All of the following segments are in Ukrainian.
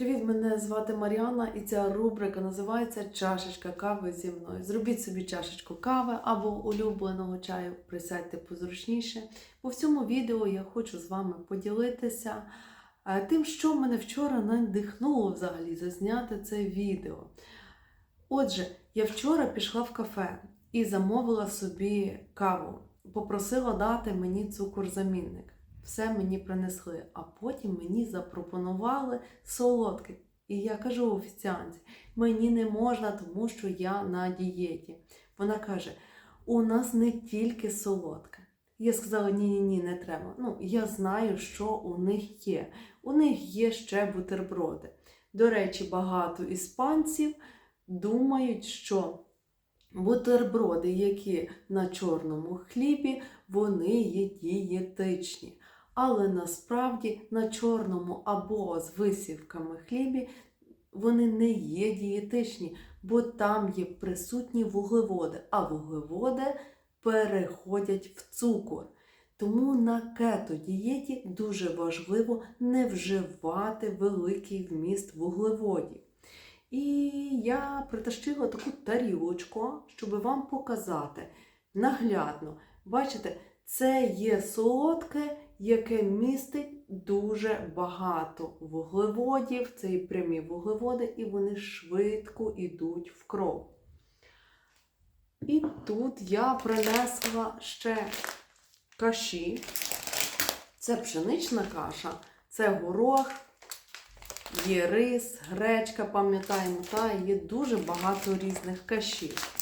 Привіт, мене звати Маріана, і ця рубрика називається Чашечка кави зі мною. Зробіть собі чашечку кави або улюбленого чаю, присядьте позручніше. Бо в цьому відео я хочу з вами поділитися е, тим, що мене вчора надихнуло взагалі зазняти це відео. Отже, я вчора пішла в кафе і замовила собі каву. Попросила дати мені цукор-замінник. Все мені принесли, а потім мені запропонували солодке. І я кажу офіціанці, мені не можна, тому що я на дієті. Вона каже: у нас не тільки солодке. Я сказала, ні-ні, ні, не треба. Ну, я знаю, що у них є. У них є ще бутерброди. До речі, багато іспанців думають, що бутерброди, які на чорному хлібі, вони є дієтичні. Але насправді на чорному або з висівками хлібі вони не є дієтичні, бо там є присутні вуглеводи, а вуглеводи переходять в цукор. Тому на кето-дієті дуже важливо не вживати великий вміст вуглеводів. І я притащила таку тарілочку, щоб вам показати наглядно. Бачите, це є солодке, яке містить дуже багато вуглеводів, це і прямі вуглеводи, і вони швидко йдуть в кров. І тут я принесла ще каші. Це пшенична каша, це горох, є рис, гречка, пам'ятаємо, та є дуже багато різних кашів.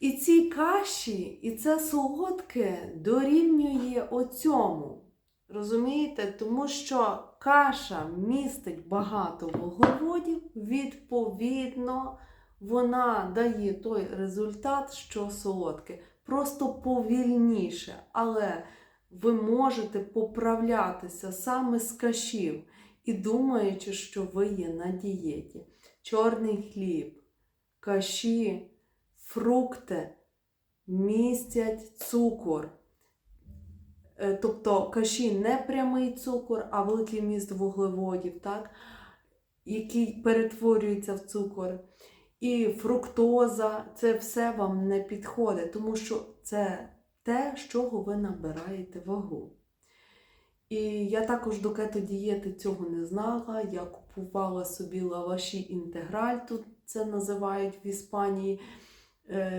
І ці каші, і це солодке дорівнює оцьому. Розумієте? Тому що каша містить багато вуглеводів, відповідно, вона дає той результат, що солодке. Просто повільніше. Але ви можете поправлятися саме з кашів і думаючи, що ви є на дієті. Чорний хліб, каші фрукти містять цукор. Е, Тобто каші не прямий цукор, а великий міст вуглеводів, так? який перетворюється в цукор. І фруктоза це все вам не підходить, тому що це те, з чого ви набираєте вагу. І я також до кето-дієти цього не знала. Я купувала собі лаваші інтеграль, тут це називають в Іспанії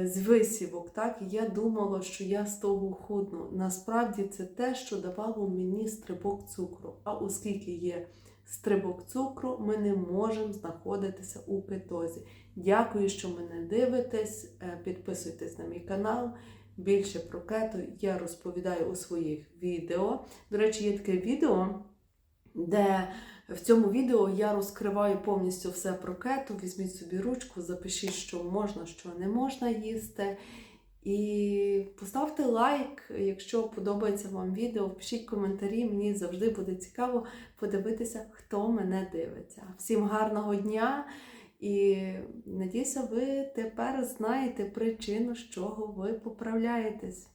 з висівок. Так? І я думала, що я з того худну. Насправді це те, що давало мені стрибок цукру. А оскільки є стрибок цукру, ми не можемо знаходитися у кетозі. Дякую, що мене дивитесь. Підписуйтесь на мій канал. Більше про кету я розповідаю у своїх відео. До речі, є таке відео, де в цьому відео я розкриваю повністю все про кету. Візьміть собі ручку, запишіть, що можна, що не можна їсти. І поставте лайк, якщо подобається вам відео, пишіть коментарі, мені завжди буде цікаво подивитися, хто мене дивиться. Всім гарного дня! І надіюся, ви тепер знаєте причину, з чого ви поправляєтесь.